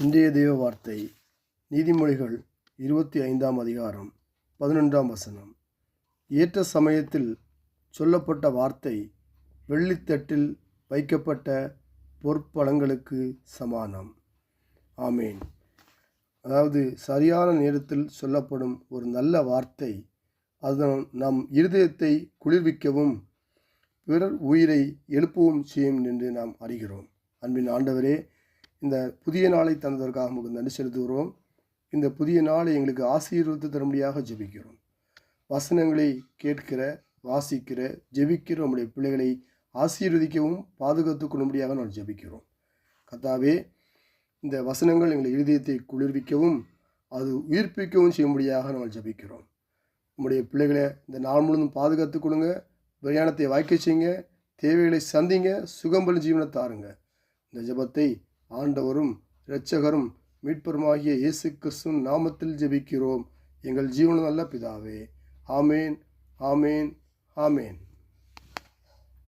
இன்றைய தெய்வ வார்த்தை நீதிமொழிகள் இருபத்தி ஐந்தாம் அதிகாரம் பதினொன்றாம் வசனம். ஏற்ற சமயத்தில் சொல்லப்பட்ட வார்த்தை வெள்ளித்தட்டில் வைக்கப்பட்ட பொற்பழங்களுக்கு சமானம். ஆமேன். அதாவது சரியான நேரத்தில் சொல்லப்படும் ஒரு நல்ல வார்த்தை அதன் நம் இருதயத்தை குளிர்விக்கவும் பிறர் உயிரை எழுப்பவும் செய்யும் என்று நாம் அறிகிறோம். அன்பின் ஆண்டவரே இந்த புதிய நாளை தந்ததற்காக உங்களுக்கு நன்றி செலுத்துகிறோம். இந்த புதிய நாளை எங்களுக்கு ஆசீர்வத்து தரும்படியாக ஜெபிக்கிறோம். வசனங்களை கேட்கிற வாசிக்கிற ஜெபிக்கிற நம்முடைய பிள்ளைகளை ஆசீர்வதிக்கவும் பாதுகாத்துக் கொள்ளும்படியாக நான் ஜெபிக்கிறோம். கத்தாவே இந்த வசனங்கள் எங்கள் இருதயத்தை குளிர்விக்கவும் அது உயிர்ப்பிக்கவும் செய்யும்படியாக நாங்கள் ஜெபிக்கிறோம். நம்முடைய பிள்ளைகளை இந்த நாள் முழுவதும் பாதுகாத்து கொடுங்க பிரயாணத்தை வாய்க்க செய்யுங்க தேவைகளை சந்திங்க சுகம்பல் ஜீவனை தாருங்க. இந்த ஜெபத்தை ஆண்டவரும் இரட்சகரும் மீட்பருமாகிய இயேசு கிறிஸ்துவின் நாமத்தில் ஜெபிக்கிறோம். எங்கள் ஜீவன நல்ல பிதாவே ஆமேன் ஆமேன் ஆமேன்.